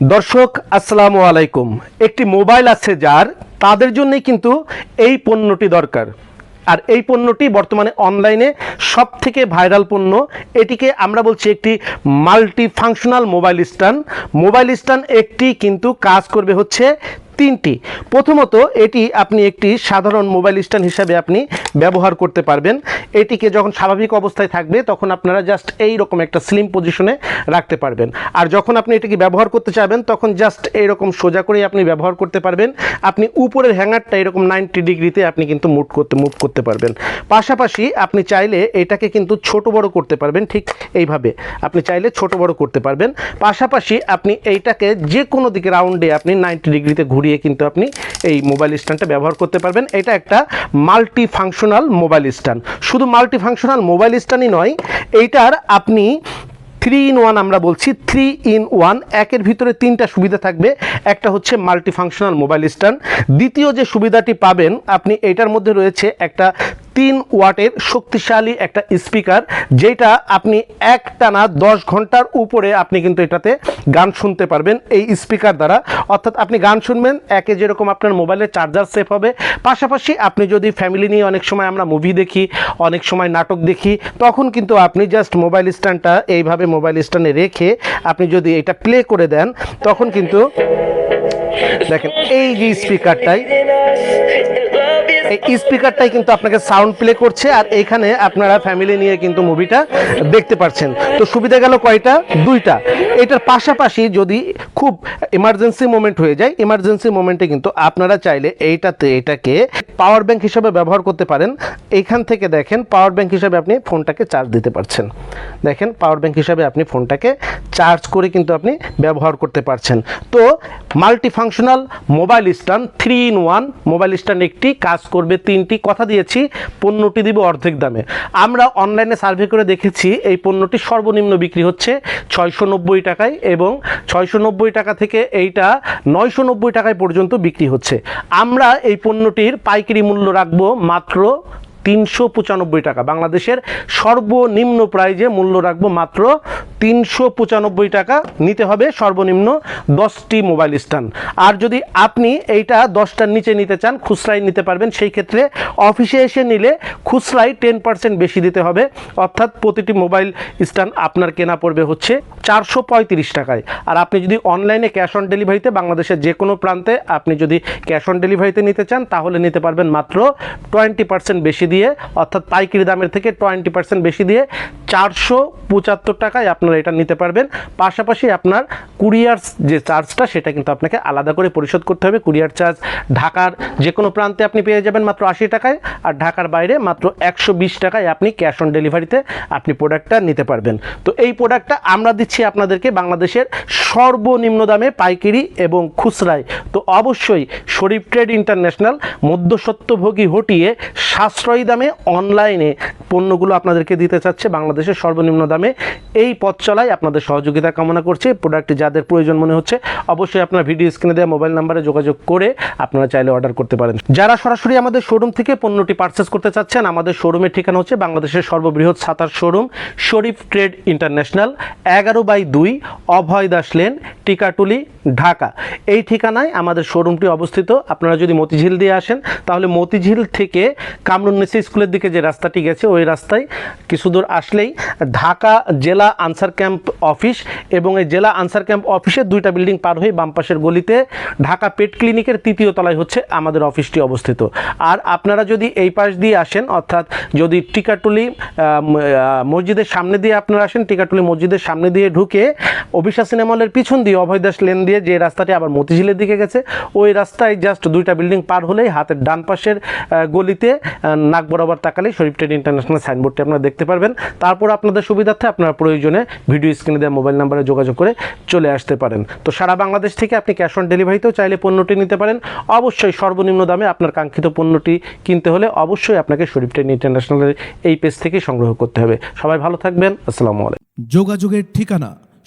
দর্শক, আসসালামু আলাইকুম। একটি মোবাইল আছে যার, তাদের জন্যই কিন্তু এই পণ্যটি দরকার। আর এই পণ্যটি বর্তমানে অনলাইনে সব থেকে ভাইরাল পণ্য। এটিকে আমরা বলছি একটি multi functional mobile stand. Mobile stand একটি কিন্তু কাজ করবে হচ্ছে তিনটি। প্রথমত, এটি আপনি একটি সাধারণ মোবাইল স্ট্যান্ড হিসাবে আপনি ব্যবহার করতে পারবেন। এটিকে যখন স্বাভাবিক অবস্থায় থাকবে, তখন আপনারা জাস্ট এই রকম একটা স্লিম পজিশনে রাখতে পারবেন। আর যখন আপনি এটিকে ব্যবহার করতে চাইবেন তখন জাস্ট এইরকম সোজা করেই আপনি ব্যবহার করতে পারবেন। আপনি উপরের হ্যাঙ্গারটা এরকম নাইনটি ডিগ্রিতে আপনি কিন্তু মুভ করতে মুভ করতে পারবেন। পাশাপাশি আপনি চাইলে এটাকে কিন্তু ছোট বড় করতে পারবেন, ঠিক এইভাবে। আপনি চাইলে ছোট বড় করতে পারবেন। পাশাপাশি আপনি এইটাকে যে কোনো দিকে রাউন্ডে আপনি নাইনটি ডিগ্রিতে ঘুরিয়ে কিন্তু আপনি এই মোবাইল স্ট্যান্ডটা ব্যবহার করতে পারবেন। এটা একটা মাল্টি ফাংশনাল মোবাইল স্ট্যান্ড শুধু মাল্টি ফাংশনাল মোবাইল স্ট্যান্ডই নয়, এইটার আপনি থ্রি ইন ওয়ান আমরা বলছি থ্রি ইন ওয়ান একের ভিতরে তিনটা সুবিধা থাকবে। একটা হচ্ছে মাল্টি ফাংশনাল মোবাইল স্ট্যান্ড দ্বিতীয় যে সুবিধাটি পাবেন, আপনি এটার মধ্যে রয়েছে একটা তিন ওয়াটের শক্তিশালী একটা স্পিকার, যেটা আপনি একটানা দশ ঘণ্টার উপরে আপনি কিন্তু এটাতে গান শুনতে পারবেন এই স্পিকার দ্বারা। অর্থাৎ আপনি গান শুনবেন, একে যেরকম আপনার মোবাইলের চার্জার সেফ হবে। পাশাপাশি আপনি যদি ফ্যামিলি নিয়ে অনেক সময় আমরা মুভি দেখি, অনেক সময় নাটক দেখি, তখন কিন্তু আপনি জাস্ট মোবাইল স্ট্যান্ডটা এইভাবে মোবাইল স্ট্যান্ডে রেখে আপনি যদি এটা প্লে করে দেন, তখন কিন্তু দেখেন এই যে স্পিকারটাই এই স্পিকারটাই কিন্তু আপনাকে সাউন্ড প্লে করছে আর এখানে আপনারা ফ্যামিলি নিয়ে কিন্তু মুভিটা দেখতে পাচ্ছেন তো সুবিধা গেল কয়টা? দুইটা। এটার পাশাপাশি যদি খুব এমার্জেন্সি মোমেন্ট হয়ে যায় এমার্জেন্সি মোমেন্টে কিন্তু আপনারা চাইলে এইটাতে এটাকে পাওয়ার ব্যাংক হিসাবে ব্যবহার করতে পারেন। এইখান থেকে দেখেন পাওয়ার ব্যাংক হিসাবে আপনি ফোনটাকে চার্জ দিতে পারছেন। দেখেন পাওয়ার ব্যাংক হিসাবে আপনি ফোনটাকে চার্জ করে কিন্তু আপনি ব্যবহার করতে পারছেন। তো multi functional mobile stand three in one mobile stand একটি, কাজ করবে তিনটি, কথা দিয়েছি, পণ্যটি দিব অর্ধেক দামে। আমরা অনলাইনে সার্ভে করে দেখেছি, এই পণ্যটি সর্বনিম্ন বিক্রি হচ্ছে ছয়শো নব্বই টাকায় এবং ছয়শো নব্বই টাকা থেকে এইটা নয়শো নব্বই টাকায় পর্যন্ত বিক্রি হচ্ছে। আমরা এই পণ্যটির পাইকারি মূল্য রাখব মাত্র তিনশো পঁচানব্বই টাকা। বাংলাদেশের সর্বনিম্ন প্রাইজে মূল্য রাখব মাত্র তিনশো পঁচানব্বই টাকা। নিতে হবে সর্বনিম্ন দশটি মোবাইল স্ট্যান্ড। আর যদি আপনি এইটা দশটার নিচে নিতে চান, খুচরাই নিতে পারবেন। সেই ক্ষেত্রে অফিসে এসে নিলে খুচরাই টেন পার্সেন্ট বেশি দিতে হবে। অর্থাৎ প্রতিটি মোবাইল স্ট্যান্ড আপনার কেনা পড়বে হচ্ছে চারশো পঁয়ত্রিশ টাকায়। আর আপনি যদি অনলাইনে ক্যাশ অন ডেলিভারিতে বাংলাদেশের যে কোনো প্রান্তে আপনি যদি ক্যাশ অন ডেলিভারিতে নিতে চান, তাহলে নিতে পারবেন মাত্র টোয়েন্টি পার্সেন্ট বেশি দিয়ে অর্থাৎ পাইকারি দামের থেকে টোয়েন্টি পার্সেন্ট বেশি দিয়ে চারশো পঁচাত্তর টাকায় আপনারা এটা নিতে পারবেন। পাশাপাশি আপনার কুরিয়ার যে চার্জটা, সেটা কিন্তু আপনাকে আলাদা করে পরিশোধ করতে হবে। কুরিয়ার চার্জ ঢাকার যে কোনো প্রান্তে আপনি পেয়ে যাবেন মাত্র আশি টাকায় আর ঢাকার বাইরে মাত্র একশো বিশ টাকায় আপনি ক্যাশ অন ডেলিভারিতে আপনি প্রোডাক্টটা নিতে পারবেন। তো এই প্রোডাক্টটা আমরা দিচ্ছি আপনাদেরকে বাংলাদেশের সর্বনিম্ন দামে পাইকারি এবং খুচরায়। তো অবশ্যই শরীফ ট্রেড ইন্টারন্যাশনাল মধ্যসত্ত্বভোগী হটিয়ে সাশ্রয়ী দামে অনলাইনে পণ্যগুলো আপনাদেরকে দিতে চাচ্ছে বাংলাদেশের সর্বনিম্ন দামে। এই পথ চলায় আপনাদের সহযোগিতা কামনা করছে। প্রোডাক্টটি যাদের প্রয়োজন মনে হচ্ছে, অবশ্যই আপনার ভিডিও স্ক্রিনে দেওয়া মোবাইল নাম্বারে যোগাযোগ করে আপনারা চাইলে অর্ডার করতে পারেন। যারা সরাসরি আমাদের শোরুম থেকে পণ্যটি পারচেস করতে চাচ্ছেন, আমাদের শোরুমের ঠিকানা হচ্ছে বাংলাদেশের সর্ববৃহৎ Sattar showroom Sharif trade international এগারো বাই দুই, অভয় দাস লেন টিকাটুলি ঢাকা। এই ঠিকানায় আমাদের শোরুমটি অবস্থিত। আপনারা যদি মতিঝিল দিয়ে আসেন, তাহলে মতিঝিল থেকে কামরুন্নেসা স্কুলের দিকে যে রাস্তাটি গেছে, ওই রাস্তায় কিছু দূর আসলেই ঢাকা জেলা আনসার ক্যাম্প অফিস এবং এই জেলা আনসার ক্যাম্প অফিসের দুইটা বিল্ডিং পার হয়ে বাম পাশের গলিতে ঢাকা পেট ক্লিনিকের তৃতীয় তলায় হচ্ছে আমাদের অফিসটি অবস্থিত। আর আপনারা যদি এই পাশ দিয়ে আসেন, অর্থাৎ যদি টিকাটুলি মসজিদের সামনে দিয়ে আপনারা আসেন, টিকাটুলি মসজিদের সামনে দিয়ে ঢুকে অভিশা সিনেমলের পিছন দিয়ে অভয় দাস লেন দিয়ে যে রাস্তাটি আবার মতিঝিলের দিকে গেছে, ওই রাস্তায় জাস্ট দুইটা বিল্ডিং পার হলেই হাতের ডান পাশের গলিতে নাক বরাবর তাকালেই শরীফ ট্রেড ইন্টারন্যাশনাল সাইনবোর্ডটি আপনারা দেখতে পারবেন। তারপর আপনাদের সুবিধার্থে আপনারা প্রয়োজনে ভিডিও স্ক্রিনে দেওয়া মোবাইল নাম্বারে যোগাযোগ করে চলে আসতে পারেন। তো সারা বাংলাদেশ থেকে আপনি ক্যাশ অন ডেলিভারিতেও চাইলে পণ্যটি নিতে পারেন। অবশ্যই সর্বনিম্ন দামে আপনার কাঙ্ক্ষিত পণ্যটি কিনতে হলে অবশ্যই আপনাকে শরীফ ট্রেড ইন্টারন্যাশনালের এই পেজ থেকে সংগ্রহ করতে হবে। সবাই ভালো থাকবেন। আসসালামু আলাইকুম। যোগাযোগের ঠিকানা